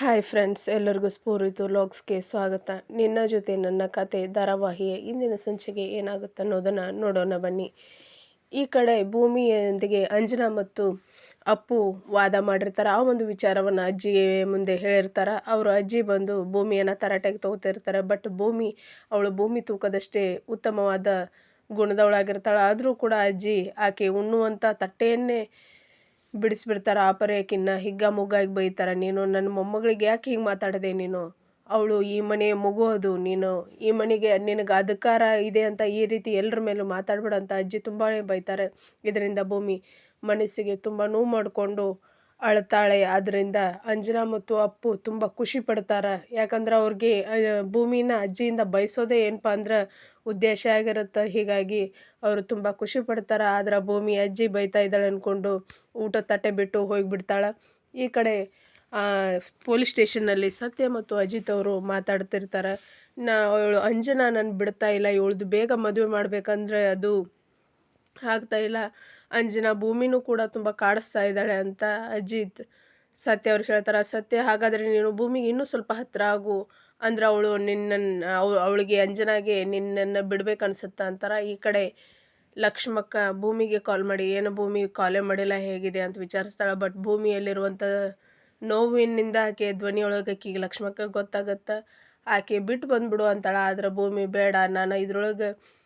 Hi friends ಎಲ್ಲರಿಗೂ ಸ್ಫೂರಿತು ಲಾಗ್ಸ್ಗೆ ಸ್ವಾಗತ. ನಿನ್ನ ಜೊತೆ ನನ್ನ ಕತೆ ಧಾರಾವಾಹಿಯ ಇಂದಿನ ಸಂಚಿಕೆ ಏನಾಗುತ್ತೆ ಅನ್ನೋದನ್ನು ನೋಡೋಣ ಬನ್ನಿ. ಈ ಕಡೆ ಭೂಮಿಯೊಂದಿಗೆ ಅಂಜನಾ ಮತ್ತು ಅಪ್ಪು ವಾದ ಮಾಡಿರ್ತಾರೆ. ಆ ಒಂದು ವಿಚಾರವನ್ನು ಅಜ್ಜಿಗೆ ಮುಂದೆ ಹೇಳಿರ್ತಾರೆ. ಅವರು ಅಜ್ಜಿ ಬಂದು ಭೂಮಿಯನ್ನು ತರಾಟೆಗೆ ತಗೋತಿರ್ತಾರೆ. ಬಟ್ ಭೂಮಿ, ಅವಳು ಭೂಮಿ ತೂಕದಷ್ಟೇ ಉತ್ತಮವಾದ ಗುಣದವಳಾಗಿರ್ತಾಳೆ. ಆದರೂ ಕೂಡ ಅಜ್ಜಿ ಆಕೆ ಉಣ್ಣುವಂಥ ತಟ್ಟೆಯನ್ನೇ ಬಿಡಿಸ್ಬಿಡ್ತಾರೆ ಆ ಪರ್ಯಾಕಿನ್ನ ಹಿಗ್ಗ ಮುಗ್ಗಾಗಿ ಬೈತಾರೆ, ನೀನು ನನ್ನ ಮೊಮ್ಮಗಳಿಗೆ ಯಾಕೆ ಹಿಂಗೆ ಮಾತಾಡಿದೆ ನೀನು? ಅವಳು ಈ ಮನೆ ಮಗು ಅದು ನೀನು. ಈ ಮನೆಗೆ ನಿನಗೆ ಅಧಿಕಾರ ಇದೆ ಅಂತ ಈ ರೀತಿ ಎಲ್ಲರ ಮೇಲೂ ಮಾತಾಡ್ಬಿಡಂತ ಅಜ್ಜಿ ತುಂಬಾ ಬೈತಾರೆ. ಇದರಿಂದ ಭೂಮಿ ಮನಸ್ಸಿಗೆ ತುಂಬ ನೋವು ಮಾಡಿಕೊಂಡು ಅಳ್ತಾಳೆ. ಆದ್ದರಿಂದ ಅಂಜನಾ ಮತ್ತು ಅಪ್ಪು ತುಂಬ ಖುಷಿ ಪಡ್ತಾರೆ. ಯಾಕಂದ್ರೆ ಅವ್ರಿಗೆ ಭೂಮಿನ ಅಜ್ಜಿಯಿಂದ ಬಯಸೋದೇ ಏನಪ್ಪ ಅಂದ್ರೆ ಉದ್ದೇಶ ಆಗಿರುತ್ತೆ. ಹೀಗಾಗಿ ಅವರು ತುಂಬ ಖುಷಿ ಪಡ್ತಾರೆ. ಆದ್ರೆ ಭೂಮಿ ಅಜ್ಜಿ ಬೈತಾ ಇದ್ದಾಳೆ ಅಂದ್ಕೊಂಡು ಊಟ ತಟ್ಟೆ ಬಿಟ್ಟು ಹೋಗಿಬಿಡ್ತಾಳೆ. ಈ ಕಡೆ ಪೊಲೀಸ್ ಸ್ಟೇಷನ್ನಲ್ಲಿ ಸತ್ಯ ಮತ್ತು ಅಜಿತ್ ಅವರು ಮಾತಾಡ್ತಿರ್ತಾರೆ. ನಾ, ಅವಳು ಅಂಜನಾ ನನ್ನ ಬಿಡ್ತಾ ಇಲ್ಲ. ಇವಳ್ದು ಬೇಗ ಮದುವೆ ಮಾಡ್ಬೇಕಂದ್ರೆ ಅದು ಆಗ್ತಾ ಇಲ್ಲ. ಅಂಜನಾ ಭೂಮಿನೂ ಕೂಡ ತುಂಬ ಕಾಡಿಸ್ತಾ ಇದ್ದಾಳೆ ಅಂತ ಅಜಿತ್, ಸತ್ಯ ಅವ್ರು ಹೇಳ್ತಾರೆ, ಸತ್ಯ, ಹಾಗಾದರೆ ನೀನು ಭೂಮಿಗೆ ಇನ್ನೂ ಸ್ವಲ್ಪ ಹತ್ತಿರ ಆಗು. ಅಂದ್ರೆ ಅವಳು ನಿನ್ನನ್ನು ಅವ್, ಅವಳಿಗೆ ಅಂಜನಾಗೆ ನಿನ್ನನ್ನು ಬಿಡ್ಬೇಕು ಅನ್ಸುತ್ತೆ? ಅಂತಾರೆ. ಈ ಕಡೆ ಲಕ್ಷ್ಮಕ್ಕ, ಭೂಮಿಗೆ ಕಾಲ್ ಮಾಡಿ, ಏನು ಭೂಮಿ ಕಾಲೇ ಮಾಡಿಲ್ಲ, ಹೇಗಿದೆ? ಅಂತ ವಿಚಾರಿಸ್ತಾಳೆ. ಬಟ್ ಭೂಮಿಯಲ್ಲಿರುವಂಥ ನೋವಿನಿಂದ ಆಕೆ ಧ್ವನಿಯೊಳಗೆ ಆಕೆಗೆ ಲಕ್ಷ್ಮಕ್ಕ, ಗೊತ್ತಾಗತ್ತೆ? ಆಕೆ ಬಿಟ್ಟು ಬಂದ್ಬಿಡು ಅಂತಾಳೆ. ಆದ್ರೆ ಭೂಮಿ, ಬೇಡ, ನಾನು ಇದ್ರೊಳಗೆ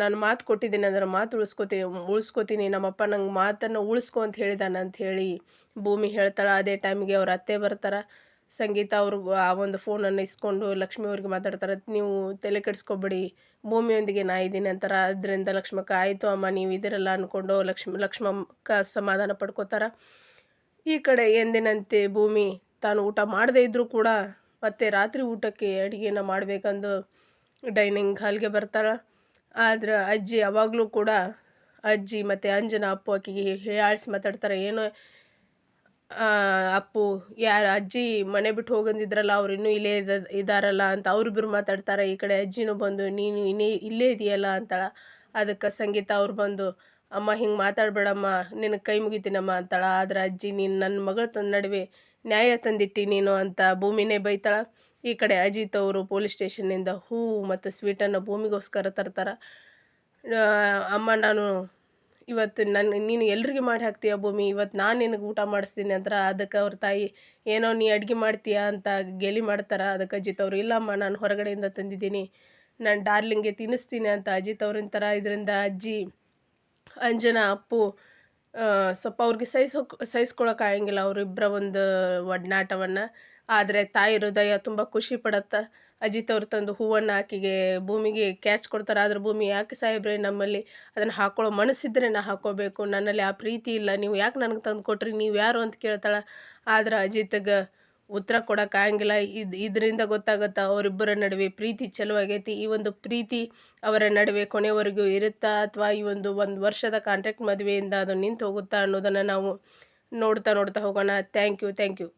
ನಾನು ಮಾತು ಕೊಟ್ಟಿದ್ದೀನಿ ಅಂದ್ರೆ ಮಾತು ಉಳಿಸ್ಕೊತೀನಿ ಉಳಿಸ್ಕೊತೀನಿ, ನಮ್ಮಪ್ಪ ನಂಗೆ ಮಾತನ್ನು ಉಳಿಸ್ಕೊ ಅಂತ ಹೇಳಿದಾನೆ ಅಂತ ಹೇಳಿ ಭೂಮಿ ಹೇಳ್ತಾಳೆ. ಅದೇ ಟೈಮ್ಗೆ ಅವ್ರ ಅತ್ತೆ ಬರ್ತಾರೆ. ಸಂಗೀತ ಅವ್ರಿಗೂ ಆ ಒಂದು ಫೋನನ್ನು ಇಸ್ಕೊಂಡು ಲಕ್ಷ್ಮಿ ಅವ್ರಿಗೆ ಮಾತಾಡ್ತಾರೆ, ನೀವು ತಲೆ ಕೆಡಿಸ್ಕೊಬೇಡಿ, ಭೂಮಿಯೊಂದಿಗೆ ನಾ ಇದ್ದೀನಿ ಅಂತಾರೆ. ಅದರಿಂದ ಲಕ್ಷ್ಮಕ್ಕ, ಆಯಿತು ಅಮ್ಮ, ನೀವು ಇದಿರಲ್ಲ ಅಂದ್ಕೊಂಡು ಲಕ್ಷ್ಮಿ, ಲಕ್ಷ್ಮಕ್ಕ ಸಮಾಧಾನ ಪಡ್ಕೋತಾರೆ. ಈ ಕಡೆ ಎಂದಿನಂತೆ ಭೂಮಿ, ತಾನು ಊಟ ಮಾಡದೇ ಇದ್ದರೂ ಕೂಡ ಮತ್ತೆ ರಾತ್ರಿ ಊಟಕ್ಕೆ ಅಡುಗೆನ ಮಾಡಬೇಕಂದು ಡೈನಿಂಗ್ ಹಾಲ್ಗೆ ಬರ್ತಾಳೆ ಆದ್ರೆ ಅಜ್ಜಿ ಯಾವಾಗಲೂ ಕೂಡ ಅಜ್ಜಿ ಮತ್ತು ಅಂಜನ ಅಪ್ಪು ಆಕೆಗೆ ಹೇಳಾಳಿಸಿ ಮಾತಾಡ್ತಾರೆ, ಏನೋ ಅಪ್ಪು, ಯಾರು ಅಜ್ಜಿ ಮನೆ ಬಿಟ್ಟು ಹೋಗಂದಿದ್ರಲ್ಲ, ಅವ್ರು ಇನ್ನೂ ಇಲ್ಲೇ ಇದ, ಇದಾರಲ್ಲ ಅಂತ ಅವ್ರಿಬ್ರು ಮಾತಾಡ್ತಾರೆ, ಈ ಕಡೆ ಅಜ್ಜಿನೂ ಬಂದು, ನೀನು ಇನ್ನೇ ಇಲ್ಲೇ ಇದೆಯಲ್ಲ ಅಂತಾಳ. ಅದಕ್ಕೆ ಸಂಗೀತ ಅವ್ರು ಬಂದು, ಅಮ್ಮ, ಹಿಂಗೆ ಮಾತಾಡಬೇಡಮ್ಮ, ನಿನಗೆ ಕೈ ಮುಗಿತೀನಮ್ಮ ಅಂತಾಳ. ಆದ್ರೆ ಅಜ್ಜಿ, ನೀನು ನನ್ನ ಮಗಳ ತನ್ನ ನಡುವೆ ನ್ಯಾಯ ತಂದಿಟ್ಟಿ ನೀನು ಅಂತ ಭೂಮಿನೇ ಬೈತಾಳ. ಈ ಕಡೆ ಅಜಿತ್ ಅವರು ಪೊಲೀಸ್ ಸ್ಟೇಷನ್ನಿಂದ ಹೂವು ಮತ್ತು ಸ್ವೀಟನ್ನು ಭೂಮಿಗೋಸ್ಕರ ತರ್ತಾರೆ. ಅಮ್ಮ ನಾನು ಇವತ್ತು ನನ್ನ ನೀನು ಎಲ್ರಿಗೆ ಮಾಡಿ ಹಾಕ್ತೀಯ ಭೂಮಿ? ಇವತ್ತು ನಾನು ನಿನಗೆ ಊಟ ಮಾಡಿಸ್ತೀನಿ ಅಂದ್ರೆ ಅದಕ್ಕೆ ಅವ್ರ ತಾಯಿ ಏನೋ ನೀ ಅಡುಗೆ ಮಾಡ್ತೀಯಾ ಅಂತ ಗೆಲಿ ಮಾಡ್ತಾರೆ. ಅದಕ್ಕೆ ಅಜಿತ್ ಅವರು, ಇಲ್ಲಮ್ಮ, ನಾನು ಹೊರಗಡೆಯಿಂದ ತಂದಿದ್ದೀನಿ. ನಾನು ಡಾರ್ಲಿಂಗ್ಗೆ ತಿನ್ನಿಸ್ತೀನಿ ಅಂತ ಅಜಿತ್ ಅವ್ರಂತಾರ ಇದರಿಂದ ಅಜ್ಜಿ, ಅಂಜನಾ, ಅಪ್ಪು ಸ್ವಲ್ಪ ಅವ್ರಿಗೆ ಸಹಿಸೋ ಸಹಿಸ್ಕೊಳಕ್ಕಾಗಂಗಿಲ್ಲ ಅವರಿಬ್ಬರ ಒಂದು ಒಡನಾಟವನ್ನು. ಆದರೆ ತಾಯಿ ಹೃದಯ ತುಂಬ ಖುಷಿ ಪಡುತ್ತೆ. ಅಜಿತ್ ಅವ್ರು ತಂದು ಹೂವನ್ನು ಆಕೆಗೆ ಭೂಮಿಗೆ ಕ್ಯಾಚ್ ಕೊಡ್ತಾರೆ. ಆದ್ರೆ ಭೂಮಿ ಯಾಕೆ ಸಾಹೇಬ್ರೆ ನಮ್ಮಲ್ಲಿ ಅದನ್ನು ಹಾಕೊಳ್ಳೋ ಮನಸ್ಸಿದ್ರೆ ನಾ ಹಾಕೋಬೇಕು. ನನ್ನಲ್ಲಿ ಆ ಪ್ರೀತಿ ಇಲ್ಲ. ನೀವು ಯಾಕೆ ನನಗೆ ತಂದು ಕೊಟ್ರಿ? ನೀವು ಯಾರು ಅಂತ ಕೇಳ್ತಾಳೆ. ಆದ್ರೆ ಅಜಿತ್ಗೆ ಉತ್ತರ ಕೊಡೋಕ್ಕಾಗಂಗಿಲ್ಲ ಇದು, ಇದರಿಂದ ಗೊತ್ತಾಗುತ್ತೆ ಅವರಿಬ್ಬರ ನಡುವೆ ಪ್ರೀತಿ ಚಲುವಾಗೈತಿ ಈ ಒಂದು ಪ್ರೀತಿ ಅವರ ನಡುವೆ ಕೊನೆವರೆಗೂ ಇರುತ್ತಾ ಅಥವಾ ಈ ಒಂದು ಒಂದು ವರ್ಷದ ಕಾಂಟ್ರಾಕ್ಟ್ ಮದುವೆಯಿಂದ ಅದು ನಿಂತು ಹೋಗುತ್ತಾ ಅನ್ನೋದನ್ನು ನಾವು ನೋಡ್ತಾ ನೋಡ್ತಾ ಹೋಗೋಣ. Thank you thank you